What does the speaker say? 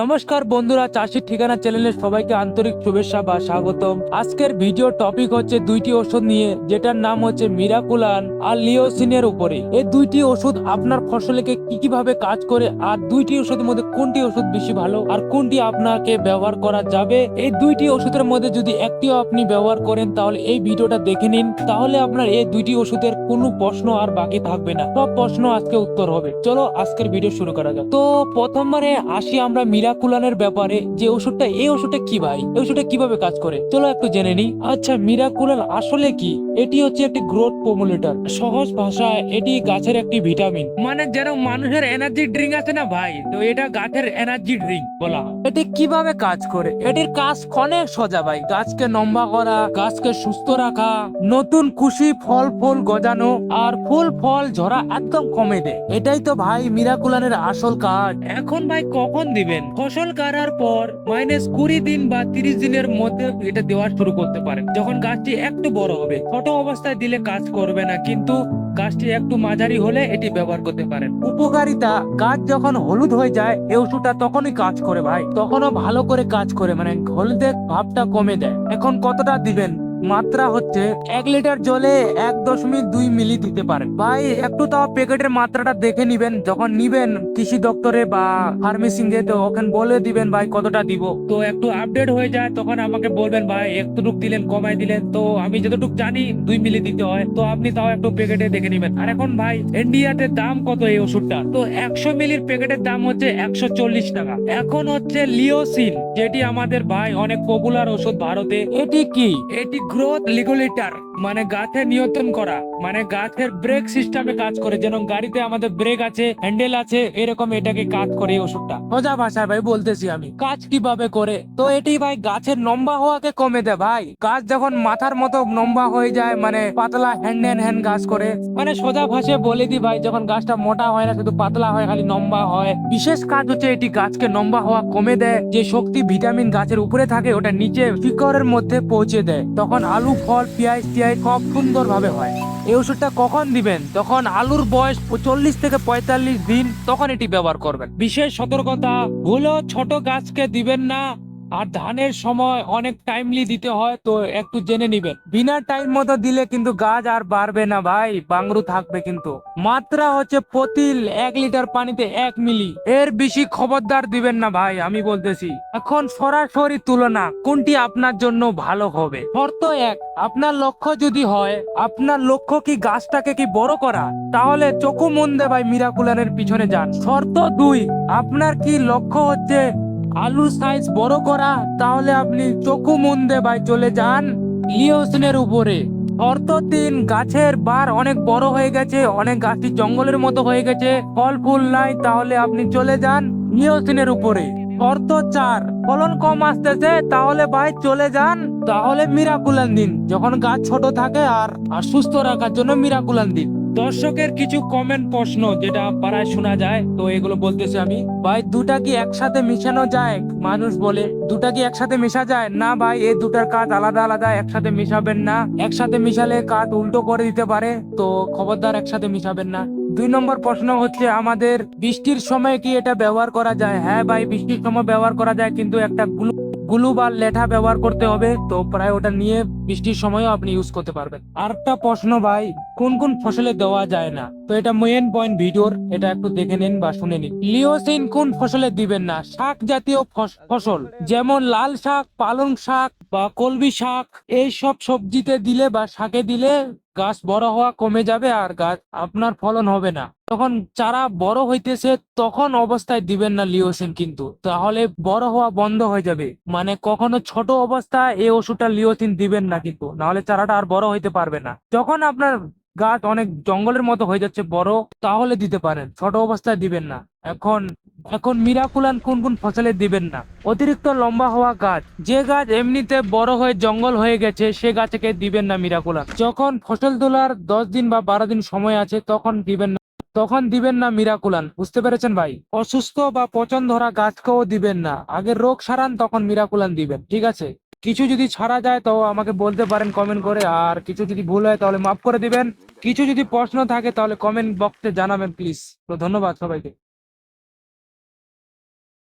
নমস্কার বন্ধুরা চাষির ঠিকানা চ্যানেলে সবাইকে আন্তরিক শুভেচ্ছা বা স্বাগতম। আজকের ভিডিও টপিক হচ্ছে দুইটি ওষুধ নিয়ে, যেটার নাম হচ্ছে মিরাকুলান আর লিওসিনের উপরে। এই দুইটি ওষুধ আপনার ফসলকে কি কীভাবে কাজ করে, আর দুইটি ওষুধের মধ্যে কোনটি ওষুধ বেশি ভালো, আর কোনটি আপনাকে ব্যবহার করা যাবে? এই দুইটি ওষুধের মধ্যে যদি একটিও আপনি ব্যবহার করেন, তাহলে এই ভিডিওটা দেখে নিন। তাহলে আপনার এই দুইটি ওষুধের কোনো প্রশ্ন আর বাকি থাকবে না। সব প্রশ্ন আজকে উত্তর হবে। চলো আজকের ভিডিও শুরু করা যাক। তো প্রথমবারে আসি আমরা মিরাকুলানের ব্যাপারে যে ওষুধটা, এই ওষুধটা কি ভাই? এই ওষুধটা কীভাবে কাজ করে? চলো একটু জেনে নি আচ্ছা মিরাকুলান আসলে কি? এটি হচ্ছে একটি গ্রোথ প্রমোলেটর সহজ ভাষায়, এটি গাছের একটি ভিটামিন মানে যেন মানুষের এনার্জি ড্রিঙ্ক আছে না ভাই? তো এটা গাছের এনার্জি ড্রিঙ্ক বলা এটি কীভাবে কাজ করে? এটির কাজ অনেক সোজা ভাই। গাছকে লম্বা করা, গাছকে সুস্থ রাখা, নতুন খুশি ফল ফুল গজানো আর ফুল ফল ঝরা একদম কমে দেয় এটাই তো ভাই মিরাকুলানের আসল কাজ। এখন ভাই কখন দিবেন? ফসল কাটার পর মাইনাস কুড়ি দিন বা তিরিশ দিনের মধ্যে এটা দেওয়া শুরু করতে পারেন। যখন গাছটি একটু বড় হবে ছোট অবস্থায় দিলে কাজ করবে না, কিন্তু গাছটি একটু মাঝারি হলে এটি ব্যবহার করতে পারেন। উপকারিতা, গাছ যখন হলুদ হয়ে যায়, এই ওষুধটা তখনই কাজ করে ভাই। তখনও ভালো করে কাজ করে মানে হলুদের ভাবটা কমে দেয়। এখন কতটা দিবেন? মাত্রা হচ্ছে এক লিটার জলে এক দশমিক দুই মিলি দিতে পারেন। ভাই, একটু তাও প্যাকেটের মাত্রাটা দেখে নিবেন। যখন নিবেন, কৃষি দপ্তরে বা ফার্মেসিং এ তো ওখানে বলে দিবেন, ভাই, কতটা দিব। তো একটু আপডেট হয়ে যায়, তখন আমাকে বলবেন, ভাই, একটুটুক দিলেন কমাই দিলেন। তো আমি যতটুক জানি, দুই মিলি দিতে হয়। তো আপনি তাও একটু প্যাকেটে দেখে নিবেন। আর এখন, ভাই, ইন্ডিয়াতে দাম কত এই ওষুধটা তো একশো মিলির প্যাকেটের দাম হচ্ছে একশো চল্লিশ টাকা। এখন হচ্ছে লিওসিন যেটি আমাদের, ভাই, অনেক পপুলার ওষুধ ভারতে। এটি কি? এটি গ্রোথ লিগুলেটর মানে গাছে নিয়ন্ত্রণ করা মানে গাছের ব্রেক সিস্টেমে কাজ করে, যেন গাড়িতে আমাদের ব্রেক আছে হ্যান্ডেল আছে, এরকম এটাকে কাজ করে ওষুধটা। সোজা ভাষায় ভাই বলতেছি আমি, কাজ কীভাবে করে? তো এটি ভাই গাছের লম্বা হওয়াকে কমে দেয় ভাই। গাছ যখন মাথার মতো লম্বা হয়ে যায় মানে পাতলা হ্যান্ড হ্যান্ড হ্যান্ড গাছ করে মানে সোজা ভাষায় বলে দি ভাই, যখন গাছটা মোটা হয় না, শুধু পাতলা হয়, খালি লম্বা হয়। বিশেষ কাজ হচ্ছে এটি গাছকে লম্বা হওয়া কমে দেয়, যে শক্তি ভিটামিন গাছের উপরে থাকে, ওটা নিচে শিকড়ের মধ্যে পৌঁছে দেয়। তখন আলু, ফল, পেঁয়াজ টিয়াজ খুব সুন্দর ভাবে হয়, এই ওষুধটা কখন দিবেন? তখন আলুর বয়স চল্লিশ থেকে পঁয়তাল্লিশ দিন, তখন এটি ব্যবহার করবেন। বিশেষ সতর্কতা, ভুলো ছোট গাছকে দিবেন না। আর ধানের সময় অনেক টাইমলি দিতে হয়, তো একটু জেনে নিবেন। বিনা টাইম মতো দিলে কিন্তু গাছ আর বাড়বে না ভাই, বাংরু থাকবে কিন্তু। মাত্রা হচ্ছে প্রতি এক লিটার পানিতে এক মিলি। এর বেশি খবরদার দিবেন না ভাই, আমি বলতেছি। এখন সরাসরি তুলনা, কোনটি আপনার জন্য ভালো হবে? শর্ত এক, আপনার লক্ষ্য যদি হয়, আপনার লক্ষ্য কি গাছটাকে কি বড় করা? তাহলে চকু দে ভাই মিরাকুলানের পিছনে যান। শর্ত দুই, আপনার কি লক্ষ্য হচ্ছে আলু সাইজ বড় করা, তাহলে আপনি চকু মন দে ভাই চলে যান লিওসিনের উপরে। শর্ত তিন, গাছের বার অনেক বড় হয়ে গেছে, অনেক গাছটি জঙ্গলের মতো হয়ে গেছে, ফল ফুল নাই, তাহলে আপনি চলে যান লিওসিনের উপরে। শর্ত চার, ফলন কম আসতেছে, তাহলে ভাই চলে যান, তাহলে মিরাকুলান দিন। যখন গাছ ছোট থাকে আর আর সুস্থ রাখার জন্য মিরাকুলান দিন। দর্শকের কিছু কমেন্ট প্রশ্ন যেটা পাড়ায় শোনা যায়, তো এগুলো বলতেছি আমি। ভাই, দুটা কি একসাথে মিশানো যায়? মানুষ বলে, দুটা কি একসাথে মেশা যায়? না ভাই, এই দুটার কাজ আলাদা আলাদা, একসাথে মিশাবেন না। একসাথে মিশালে কাজ উল্টো করে দিতে পারে, তো খবরদার একসাথে মিশাবেন না। দুই নম্বর প্রশ্ন হচ্ছে, আমাদের বৃষ্টির সময় কি এটা ব্যবহার করা যায়? হ্যাঁ ভাই, বৃষ্টির সময় ব্যবহার করা যায়, কিন্তু একটা গ্লু গ্লু বা লেঠা ব্যবহার করতে হবে, তো প্রায় ওটা নিয়ে বৃষ্টির সময়ও আপনি ইউজ করতে পারবেন। আরেকটা প্রশ্ন ভাই, কোন কোন ফসলে দেওয়া যায় না? তো এটা মেইন পয়েন্ট ভিডিওর, এটা একটু দেখে নিন বা শুনে নিন। লিওসিন কোন ফসলে দিবেন না? শাক জাতীয় ফসল, যেমন লাল শাক, পালং শাক বা কলমি শাক, এই সব সবজিতে দিলে বা শাকে দিলে গাছ বড় হওয়া কমে যাবে আর গাছ, আপনার ফলন হবে না। তখন চারা বড় হইতেছে, তখন অবস্থায় দিবেন না লিওসিন কিন্তু। তাহলে বড় হওয়া বন্ধ হয়ে যাবে। মানে কখনো ছোট অবস্থায় এই ওষুধটা লিওসিন দিবেন না কিন্তু, নাহলে চারাটা আর বড় হইতে পারবে না। যখন আপনার গাছ অনেক জঙ্গলের মতো হয়ে যাচ্ছে, বড়, তাহলে দিতে পারেন, ছোট অবস্থায় দিবেন না। এখন এখন মিরাকুলান কোন কোন ফসলে দিবেন না। অতিরিক্ত লম্বা হওয়া গাছ, যে গাছ এমনিতে বড় হয়ে জঙ্গল হয়ে গেছে, সে গাছকে দিবেন না মিরাকুলান যখন ফসল তোলার দশ দিন বা বারো দিন সময় আছে, তখন দিবেন না, তখন দিবেন না মিরাকুলান বুঝতে পেরেছেন ভাই? অসুস্থ বা পচন ধরা গাছকেও দিবেন না। আগে রোগ সারান, তখন মিরাকুলান দিবেন, ঠিক আছে? কিছু যদি ছাড়া যায়, তো আমাকে বলতে পারেন কমেন্ট করে। আর কিছু যদি ভুল হয়, তাহলে মাফ করে দিবেন। কিছু যদি প্রশ্ন থাকে, তাহলে কমেন্ট বক্সে জানাবেন প্লিজ তো ধন্যবাদ সবাইকে।